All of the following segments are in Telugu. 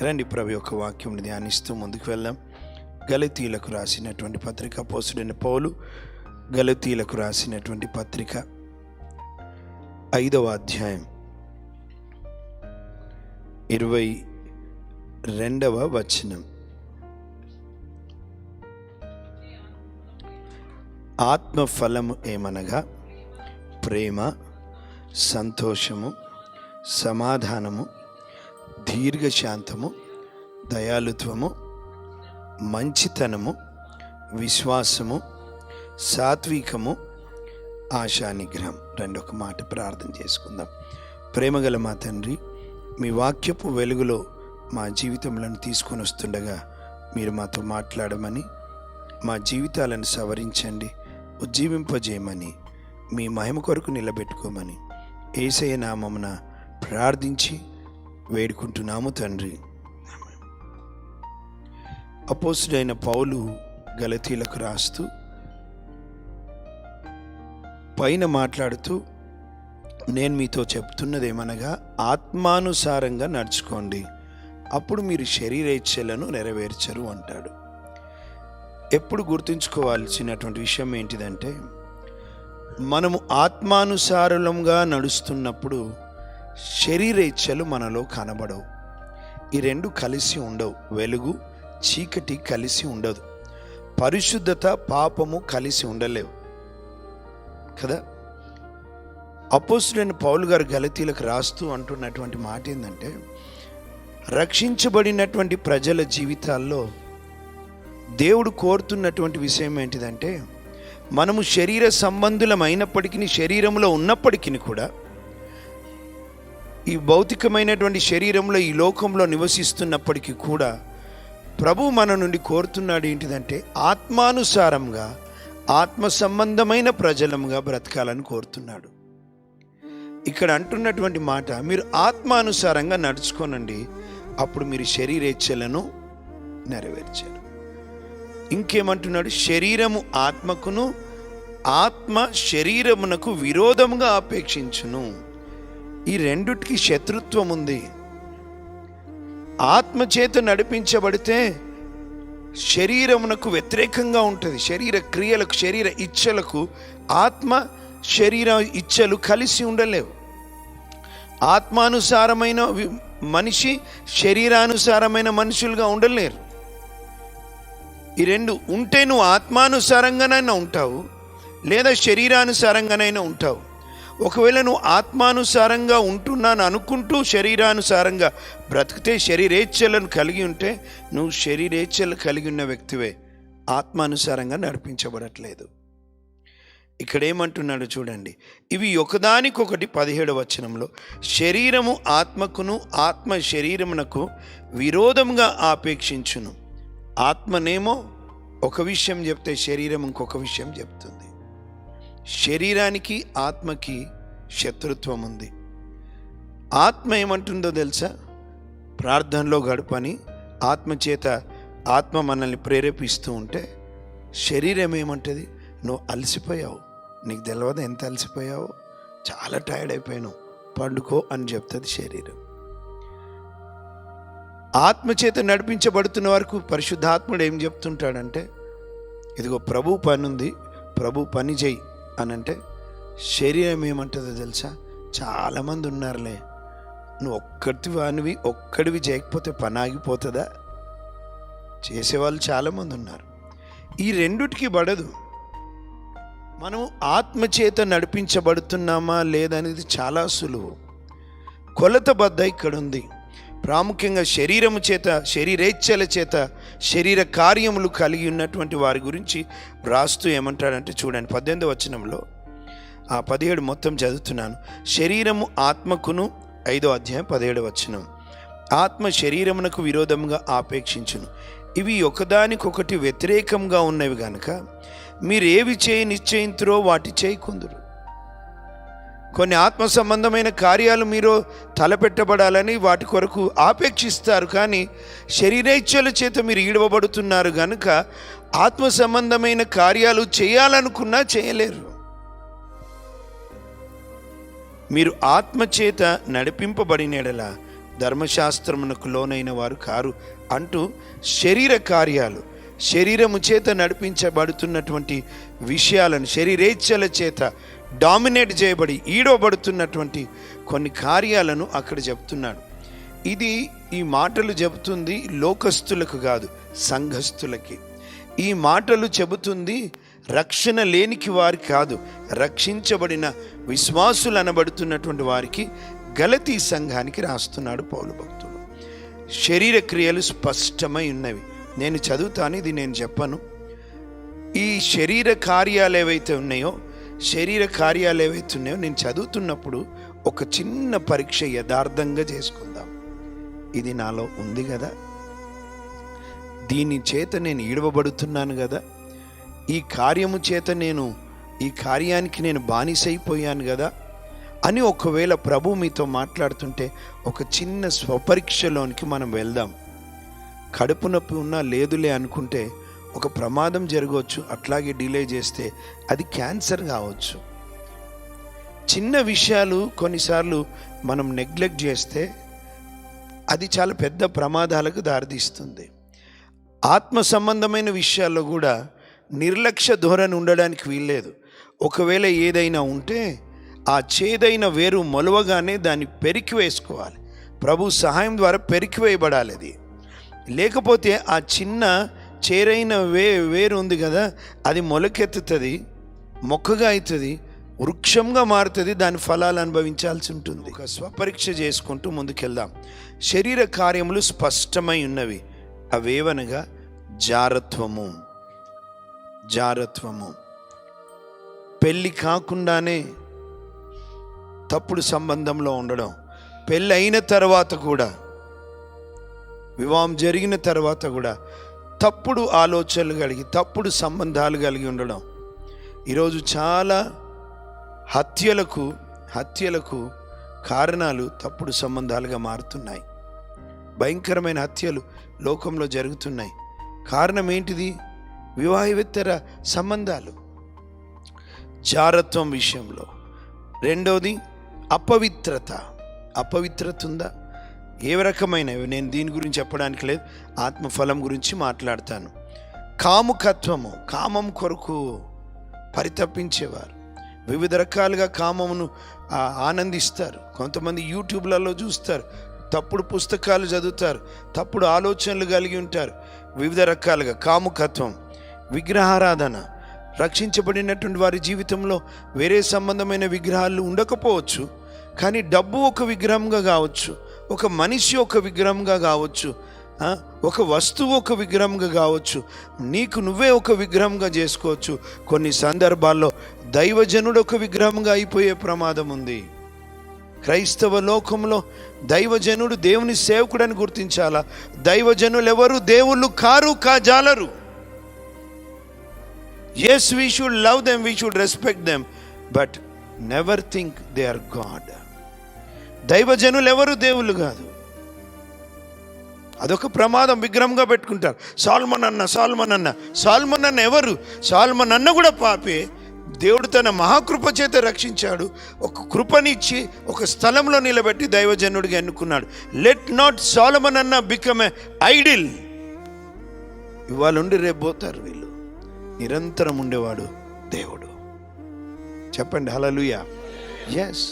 రండి ప్రభు యొక్క వాక్యం ధ్యానిస్తూ ముందుకు వెళ్దాం. గలతీలకు రాసినటువంటి పత్రిక పోసుడైన పౌలు గలతీలకు రాసినటువంటి పత్రిక ఐదవ అధ్యాయం ఇరవై రెండవ వచనం. ఆత్మఫలము ఏమనగా? ప్రేమ సంతోషము సమాధానము దీర్ఘశాంతము దయాలుత్వము మంచితనము విశ్వాసము సాత్వికము ఆశానిగ్రహం. రెండొక మాట ప్రార్థన చేసుకుందాం. ప్రేమగల మా తండ్రి మీ వాక్యపు వెలుగులో మా జీవితంలను తీసుకొని వస్తుండగా మీరు మాతో మాట్లాడమని మా జీవితాలను సవరించండి ఉజ్జీవింపజేయమని మీ మహిమ కొరకు నిలబెట్టుకోమని ఏసయ నామమున ప్రార్థించి వేడుకుంటున్నాము తండ్రి. అపోసుడైన పౌలు గలతీలకు రాస్తూ పైన మాట్లాడుతూ నేను మీతో చెప్తున్నదేమనగా ఆత్మానుసారంగా నడుచుకోండి. అప్పుడు మీరు శరీరేచ్ఛలను నెరవేర్చరు అంటాడు. ఎప్పుడు గుర్తుంచుకోవాల్సినటువంటి విషయం ఏంటిదంటే మనము ఆత్మానుసారులంగా నడుస్తున్నప్పుడు శరీరేచ్ఛలు మనలో కనబడవు. ఈ రెండు కలిసి ఉండవు. వెలుగు చీకటి కలిసి ఉండదు. పరిశుద్ధత పాపము కలిసి ఉండలేవు. కదా? అపోసులైన పౌలు గారు గలతీలకు రాస్తూ అంటున్నటువంటి మాట ఏంటంటే రక్షించబడినటువంటి ప్రజల జీవితాల్లో దేవుడు కోరుతున్నటువంటి విషయం ఏంటిదంటే మనము శరీర సంబంధులమైనప్పటికీ శరీరంలో ఉన్నప్పటికీ కూడా ఈ భౌతికమైనటువంటి శరీరంలో ఈ లోకంలో నివసిస్తున్నప్పటికీ కూడా ప్రభు మన నుండి కోరుతున్నాడు ఏంటిదంటే ఆత్మానుసారంగా ఆత్మ సంబంధమైన ప్రజలంగా బ్రతకాలని కోరుతున్నాడు. ఇక్కడ అంటున్నటువంటి మాట మీరు ఆత్మానుసారంగా నడుచుకోనండి అప్పుడు మీరు శరీరేచ్ఛలను నెరవేర్చారు. ఇంకేమంటున్నాడు? శరీరము ఆత్మకును ఆత్మ శరీరమునకు విరోధముగా ఆపేక్షించును ఈ రెండుటికి శత్రుత్వం ఉంది. ఆత్మచేత నడిపించబడితే శరీరమునకు వ్యతిరేకంగా ఉంటుంది. శరీర క్రియలకు శరీర ఇచ్చలకు ఆత్మ శరీర ఇచ్చలు కలిసి ఉండలేవు. ఆత్మానుసారమైన మనిషి శరీరానుసారమైన మనుషులుగా ఉండలేరు. ఈ రెండు ఉంటే నువ్వు ఆత్మానుసారంగానైనా ఉంటావు లేదా శరీరానుసారంగానైనా ఉంటావు. ఒకవేళ నువ్వు ఆత్మానుసారంగా ఉంటున్నాను అనుకుంటూ శరీరానుసారంగా బ్రతికితే శరీరేచ్ఛలను కలిగి ఉంటే నువ్వు శరీరేచ్ఛలు కలిగి ఉన్న వ్యక్తివే. ఆత్మానుసారంగా నడిపించబడట్లేదు. ఇక్కడ ఏమంటున్నాడు చూడండి. ఇవి ఒకదానికొకటి పదిహేడు వచనంలో శరీరము ఆత్మకును ఆత్మ శరీరమునకు విరోధంగా ఆపేక్షించును. ఆత్మనేమో ఒక విషయం చెప్తే శరీరం ఇంకొక విషయం చెప్తుంది. శరీరానికి ఆత్మకి శత్రుత్వం ఉంది. ఆత్మ ఏమంటుందో తెలుసా? ప్రార్థనలో గడపని ఆత్మ చేత ఆత్మ మనల్ని ప్రేరేపిస్తూ ఉంటే శరీరం ఏమంటుంది? నువ్వు అలసిపోయావు. నీకు తెలియదు ఎంత అలసిపోయావు. చాలా టైర్డ్ అయిపోయాను. పండుకో అని చెప్తుంది శరీరం. ఆత్మచేత నడిపించబడుతున్న వరకు పరిశుద్ధాత్ముడు ఏం చెప్తుంటాడంటే ఇదిగో ప్రభు పని ఉంది ప్రభు పని చేయి. అని అంటే శరీరం ఏమంటుందో తెలుసా? చాలామంది ఉన్నారులే. నువ్వు ఒక్కటి వానివి ఒక్కడివి చేయకపోతే పని ఆగిపోతుందా? చేసేవాళ్ళు చాలామంది ఉన్నారు. ఈ రెండుటికి పడదు. మనం ఆత్మచేత నడిపించబడుతున్నామా లేదనేది చాలా సులువు. కొలత బద్ద ఇక్కడ ఉంది ప్రాముఖ్యంగా శరీరము చేత శరీరేచ్ఛల చేత శరీర కార్యములు కలిగి ఉన్నటువంటి వారి గురించి వ్రాస్తూ ఏమంటాడంటే చూడండి పద్దెనిమిది వచనంలో ఆ పదిహేడు మొత్తం చదువుతున్నాను. శరీరము ఆత్మకును ఐదో అధ్యాయం పదిహేడు వచనం ఆత్మ శరీరమునకు విరోధంగా ఆపేక్షించును. ఇవి ఒకదానికొకటి వ్యతిరేకంగా ఉన్నవి కనుక మీరు ఏవి చేయి నిశ్చయింతురో వాటి చేయకుందురు కొన్ని ఆత్మ సంబంధమైన కార్యాలు మీరు తలపెట్టబడాలని వాటి కొరకు ఆపేక్షిస్తారు. కానీ శరీరేచ్ఛల చేత మీరు ఈడవబడుతున్నారు కనుక ఆత్మ సంబంధమైన కార్యాలు చేయాలనుకున్నా చేయలేరు. మీరు ఆత్మచేత నడిపింపబడినడలా ధర్మశాస్త్రమునకు లోనైన వారు కారు అంటూ శరీర కార్యాలు శరీరము చేత నడిపించబడుతున్నటువంటి విషయాలను శరీరేచ్ఛల చేత డామినేట్ చేయబడి ఈడవబడుతున్నటువంటి కొన్ని కార్యాలను అక్కడ చెప్తున్నాడు. ఇది ఈ మాటలు చెబుతుంది లోకస్తులకు కాదు సంఘస్థులకి. ఈ మాటలు చెబుతుంది రక్షణ లేనికి వారి కాదు రక్షించబడిన విశ్వాసులు అనబడుతున్నటువంటి వారికి గలతీ సంఘానికి రాస్తున్నాడు పౌలు భక్తుడు. శరీర క్రియలు స్పష్టమై ఉన్నవి. నేను చదువుతాను ఇది నేను చెప్పను. ఈ శరీర కార్యాలు ఏవైతే ఉన్నాయో శరీర కార్యాలు ఏవైతున్నాయో నేను చదువుతున్నప్పుడు ఒక చిన్న పరీక్ష యథార్థంగా చేసుకుందాం. ఇది నాలో ఉంది కదా. దీని చేత నేను ఈడవబడుతున్నాను కదా. ఈ కార్యము చేత నేను ఈ కార్యానికి నేను బానిసైపోయాను కదా అని ఒకవేళ ప్రభు మీతో మాట్లాడుతుంటే ఒక చిన్న స్వపరీక్షలోనికి మనం వెళ్దాం. కడుపు నొప్పి ఉన్నా లేదులే అనుకుంటే ఒక ప్రమాదం జరగవచ్చు అట్లాగే డిలే చేస్తే అది క్యాన్సర్ కావచ్చు. చిన్న విషయాలు కొన్నిసార్లు మనం నెగ్లెక్ట్ చేస్తే అది చాలా పెద్ద ప్రమాదాలకు దారితీస్తుంది. ఆత్మ సంబంధమైన విషయాల్లో కూడా నిర్లక్ష్య ధోరణి ఉండడానికి వీల్లేదు. ఒకవేళ ఏదైనా ఉంటే ఆ చేదైన వేరు మొలవగానే దాన్ని పెరికి వేసుకోవాలి. ప్రభు సహాయం ద్వారా పెరికి వేయబడాలి అది. లేకపోతే ఆ చిన్న చేరైన వే వేరు ఉంది కదా అది మొలకెత్తుతుంది మొక్కగా అవుతుంది వృక్షంగా మారుతుంది దాని ఫలాలు అనుభవించాల్సి ఉంటుంది. ఒక స్వపరీక్ష చేసుకుంటూ ముందుకెళ్దాం. శరీర కార్యములు స్పష్టమై ఉన్నవి. అవేవనగా? జారత్వము. జారత్వము. పెళ్ళి కాకుండానే తప్పుడు సంబంధంలో ఉండడం. పెళ్ళి అయిన తర్వాత కూడా వివాహం జరిగిన తర్వాత కూడా తప్పుడు ఆలోచనలు కలిగి తప్పుడు సంబంధాలు కలిగి ఉండడం. ఈరోజు చాలా హత్యలకు హత్యలకు కారణాలు తప్పుడు సంబంధాలుగా మారుతున్నాయి. భయంకరమైన హత్యలు లోకంలో జరుగుతున్నాయి. కారణం ఏంటిది? వివాహవేత్తర సంబంధాలు. జారత్వం విషయంలో. రెండవది అపవిత్రత. అపవిత్రత ఉందా? ఏ రకమైనవి? నేను దీని గురించి చెప్పడానికి లేదు. ఆత్మఫలం గురించి మాట్లాడతాను. కాముకత్వము కామం కొరకు పరితపించేవారు. వివిధ రకాలుగా కామమును ఆనందిస్తారు. కొంతమంది యూట్యూబ్లలో చూస్తారు. తప్పుడు పుస్తకాలు చదువుతారు. తప్పుడు ఆలోచనలు కలిగి ఉంటారు. వివిధ రకాలుగా కాముకత్వం విగ్రహారాధన రక్షించబడినటువంటి వారి జీవితంలో వేరే సంబంధమైన విగ్రహాలు ఉండకపోవచ్చు. కానీ డబ్బు ఒక విగ్రహంగా కావచ్చు. ఒక మనిషి ఒక విగ్రహంగా కావచ్చు ఒక వస్తువు ఒక విగ్రహంగా కావచ్చు నీకు నువ్వే ఒక విగ్రహంగా చేసుకోవచ్చు. కొన్ని సందర్భాల్లో దైవజనుడు ఒక విగ్రహంగా అయిపోయే ప్రమాదం ఉంది. క్రైస్తవ లోకంలో దైవజనుడు దేవుని సేవకుడని గుర్తించాలా? దైవజనులు ఎవరు దేవుళ్ళు కారు కాజాలరు yes we should love them we should respect them but never think they are god దైవజనులు ఎవరు దేవుళ్ళు కాదు. అదొక ప్రమాదం విగ్రహంగా పెట్టుకుంటారు. సాల్మన్ అన్న సాల్మన్ అన్న సాల్మన్ అన్న ఎవరు? సాల్మన్ అన్న కూడా పాపే. దేవుడు తన మహాకృప చేత రక్షించాడు. ఒక కృపనిచ్చి ఒక స్థలంలో నిలబెట్టి దైవజనుడిగా ఎన్నుకున్నాడు. లెట్ నాట్ సాలమన్ అన్న బికమ్ ఎ ఐడిల్ ఇవాళ ఉండి రేపు పోతారు వీళ్ళు. నిరంతరం ఉండేవాడు దేవుడు. చెప్పండి హలలుయా ఎస్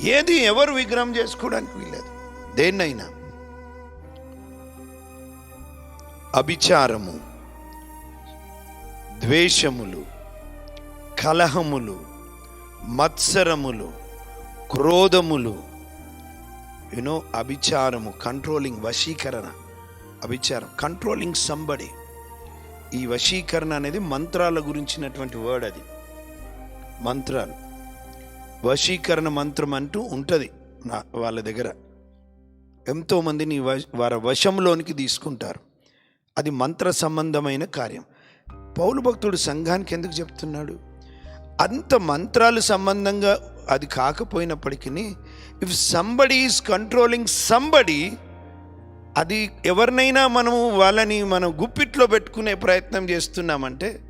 ఏది ఎవరు విగ్రహం చేసుకోవడానికి వీల్లేదు. దేన్నైనా అభిచారము ద్వేషములు కలహములు మత్సరములు క్రోధములు యునో అభిచారము కంట్రోలింగ్ వశీకరణ అభిచారం కంట్రోలింగ్ సంబడి ఈ వశీకరణ అనేది మంత్రాల గురించినటువంటి వర్డ్ అది. మంత్రాలు. వశీకరణ మంత్రం అంటూ ఉంటుంది నా వాళ్ళ దగ్గర. ఎంతోమందిని వారి వశంలోనికి తీసుకుంటారు. అది మంత్ర సంబంధమైన కార్యం. పౌలు భక్తుడు సంఘానికి ఎందుకు చెప్తున్నాడు? అంత మంత్రాలు సంబంధంగా అది కాకపోయినప్పటికీ if somebody is controlling somebody అది ఎవరినైనా మనము వాళ్ళని మనం గుప్పిట్లో పెట్టుకునే ప్రయత్నం చేస్తున్నామంటే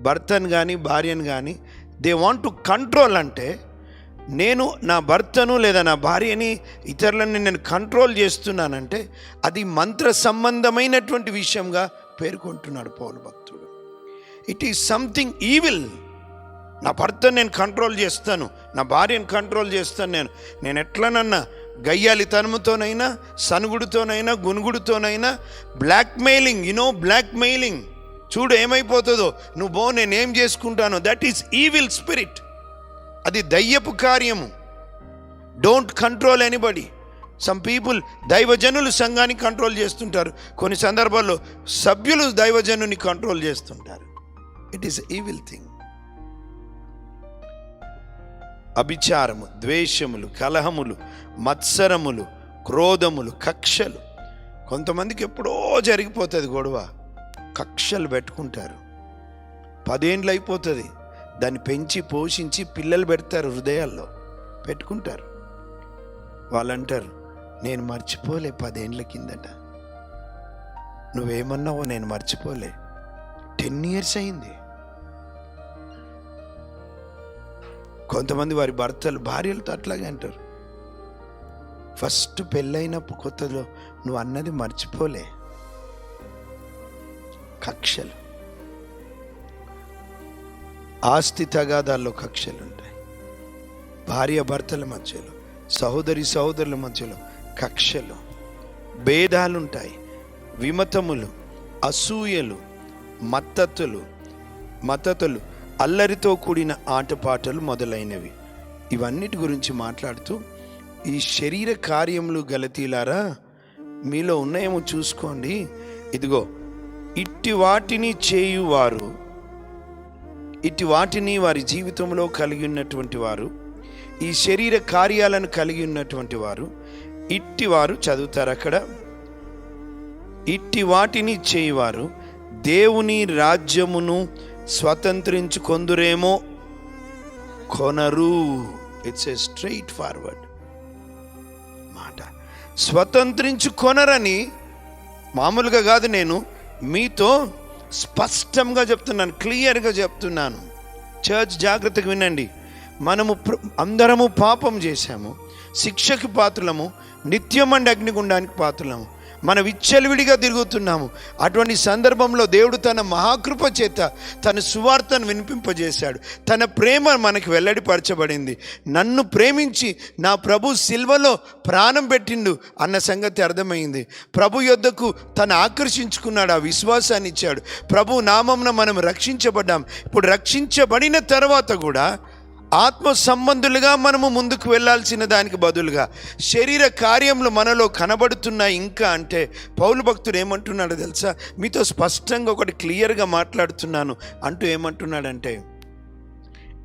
భర్తను కానీ భార్యను కానీ దే వాంట్ టు కంట్రోల్ అంటే నేను నా భర్తను లేదా నా భార్యని ఇతరులని నేను కంట్రోల్ చేస్తున్నానంటే అది మంత్ర సంబంధమైనటువంటి విషయంగా పేర్కొంటున్నాడు పౌరు భక్తుడు. ఇట్ ఈస్ సంథింగ్ ఈవిల్ నా భర్తను నేను కంట్రోల్ చేస్తాను నా భార్యను కంట్రోల్ చేస్తాను నేను. నేను ఎట్లనన్నా గయ్యాలితనముతోనైనా సనుగుడితోనైనా గునుగుడితోనైనా బ్లాక్మెయిలింగ్ యునో బ్లాక్మెయిలింగ్ చూడు ఏమైపోతుందో నువ్వు బో నేనేం చేసుకుంటానో. దట్ ఈస్ ఈవిల్ స్పిరిట్ అది దయ్యపు కార్యము. Don't control anybody some people దైవజనులు సంఘాన్ని కంట్రోల్ చేస్తుంటారు. కొన్ని సందర్భాల్లో సభ్యులు దైవజనుని కంట్రోల్ చేస్తుంటారు. ఇట్ ఈస్ ఈవిల్ థింగ్ అభిచారము ద్వేషములు కలహములు మత్సరములు క్రోధములు కక్షలు. కొంతమందికి ఎప్పుడో జరిగిపోతుంది గొడవ. కక్షలు పెట్టుకుంటారు. పదేండ్లు అయిపోతుంది దాన్ని పెంచి పోషించి పిల్లలు పెడతారు హృదయాల్లో. పెట్టుకుంటారు. వాళ్ళు అంటారు నేను మర్చిపోలే పదేండ్ల కిందట. నువ్వేమన్నావో నేను మర్చిపోలే. టెన్ ఇయర్స్ అయింది. కొంతమంది వారి భర్తలు భార్యలతో అట్లాగే అంటారు. ఫస్ట్ పెళ్ళైనప్పుడు కొత్తలో నువ్వు అన్నది మర్చిపోలే. కక్షలు. ఆస్తి తగాదాల్లో కక్షలు ఉంటాయి. భార్య భర్తల మధ్యలో సహోదరి సహోదరుల మధ్యలో కక్షలు భేదాలుంటాయి. విమతములు అసూయలు మత్తతులు మతతులు అల్లరితో కూడిన ఆటపాటలు మొదలైనవి. ఇవన్నిటి గురించి మాట్లాడుతూ ఈ శరీర కార్యములు గలతీలారా మీలో ఉన్నాయేమో చూసుకోండి. ఇదిగో ఇట్టి వాటిని చేయువారు ఇట్టి వాటిని వారి జీవితంలో కలిగి ఉన్నటువంటి వారు ఈ శరీర కార్యాలను కలిగి ఉన్నటువంటి వారు ఇట్టి వారు చదువుతారు అక్కడ. ఇట్టి వాటిని చేయవారు దేవుని రాజ్యమును స్వతంత్రించుకొందురేమో కొనరు. ఇట్స్ ఏ స్ట్రైట్ ఫార్వర్డ్ మాట. స్వతంత్రించుకొనరని మామూలుగా కాదు నేను. మీతో స్పష్టంగా చెప్తున్నాను క్లియర్గా చెప్తున్నాను. చర్చ్ జాగ్రత్తగా వినండి. మనము అందరము పాపం చేశాము. శిక్షకి పాత్రలము. నిత్యం అండి అగ్నిగుండానికి పాత్రలము. మనం విచ్చలవిడిగా తిరుగుతున్నాము. అటువంటి సందర్భంలో దేవుడు తన మహాకృప చేత తన సువార్తను వినిపింపజేశాడు. తన ప్రేమ మనకి వెల్లడిపరచబడింది. నన్ను ప్రేమించి నా ప్రభు సిల్వలో ప్రాణం పెట్టిండు అన్న సంగతి అర్థమైంది. ప్రభు యొద్దకు తను ఆకర్షించుకున్నాడు ఆ విశ్వాసాన్ని ఇచ్చాడు. ప్రభు నామంన మనం రక్షించబడ్డాం. ఇప్పుడు రక్షించబడిన తర్వాత కూడా ఆత్మ సంబంధులుగా మనము ముందుకు వెళ్ళాల్సిన దానికి బదులుగా శరీర కార్యములు మనలో కనబడుతున్నాయి ఇంకా అంటే పౌలు భక్తుడు ఏమంటున్నాడు తెలుసా? మీతో స్పష్టంగా ఒకటి క్లియర్గా మాట్లాడుతున్నాను. అంటూ ఏమంటున్నాడంటే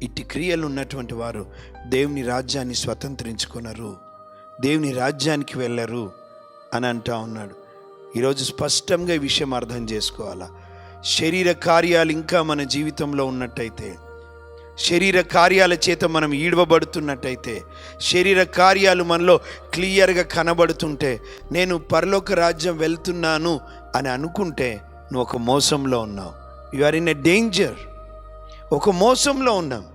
ఇట్టి క్రియలు ఉన్నటువంటి వారు దేవుని రాజ్యాన్ని స్వతంత్రించుకున్నారు దేవుని రాజ్యానికి వెళ్ళరు. అని అంటా ఉన్నాడు. ఈరోజు స్పష్టంగా ఈ విషయం అర్థం చేసుకోవాలా? శరీర కార్యాలు ఇంకా మన జీవితంలో ఉన్నట్టయితే శరీర కార్యాల చేత మనం ఈడవబడుతున్నట్టయితే శరీర కార్యాలు మనలో క్లియర్గా కనబడుతుంటే నేను పరలోక రాజ్యం వెళ్తున్నాను అని అనుకుంటే నువ్వు ఒక మోసంలో ఉన్నావు. You are in a danger ఒక మోసంలో ఉన్నాం.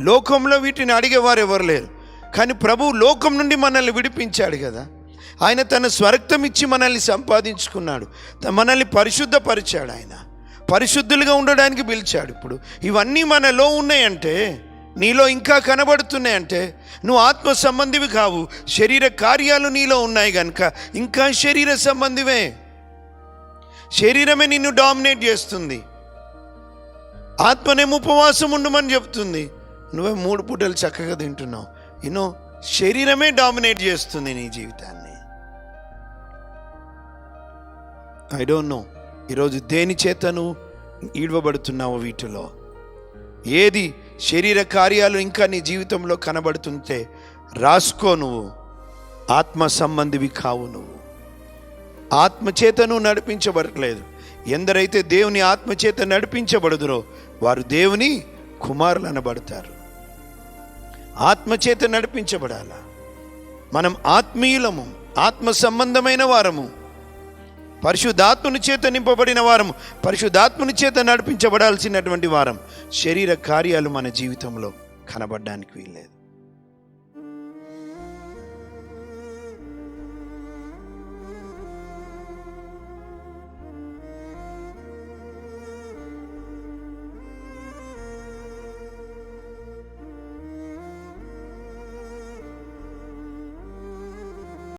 లోకంలో వీటిని అడిగేవారు ఎవరు లేరు. కానీ ప్రభు లోకం నుండి మనల్ని విడిపించాడు కదా. ఆయన తన స్వరక్తం ఇచ్చి మనల్ని సంపాదించుకున్నాడు. మనల్ని పరిశుద్ధపరిచాడు ఆయన. పరిశుద్ధులుగా ఉండడానికి పిలిచాడు. ఇప్పుడు ఇవన్నీ మనలో ఉన్నాయంటే నీలో ఇంకా కనబడుతున్నాయంటే నువ్వు ఆత్మ సంబంధివి కావు. శరీర కార్యాలు నీలో ఉన్నాయి కనుక ఇంకా శరీర సంబంధివే. శరీరమే నిన్ను డామినేట్ చేస్తుంది. ఆత్మనేమో ఉపవాసం ఉండమని చెప్తుంది. నువ్వే మూడు పూటలు చక్కగా తింటున్నావు. యూనో శరీరమే డామినేట్ చేస్తుంది నీ జీవితాన్ని. ఐ డోంట్ నో ఈరోజు దేని చేతను ఈడవబడుతున్నావు వీటిలో? ఏది శరీర కార్యాలు ఇంకా నీ జీవితంలో కనబడుతుంటే రాసుకో నువ్వు. ఆత్మ సంబంధివి కావు నువ్వు. ఆత్మచేతను నడిపించబడలేదు నడిపించబడట్లేదు. ఎందరైతే దేవుని ఆత్మచేత నడిపించబడుదురో వారు దేవుని కుమారులు అనబడతారు ఆత్మచేత నడిపించబడాల? మనం ఆత్మీయులము ఆత్మ సంబంధమైన వారము. పరిశుద్ధాత్మని చేత నింపబడిన వారం పరిశుద్ధాత్మని చేత నడిపించబడాల్సినటువంటి వారం శరీర కార్యాలు మన జీవితంలో కనబడడానికి వీల్లేదు.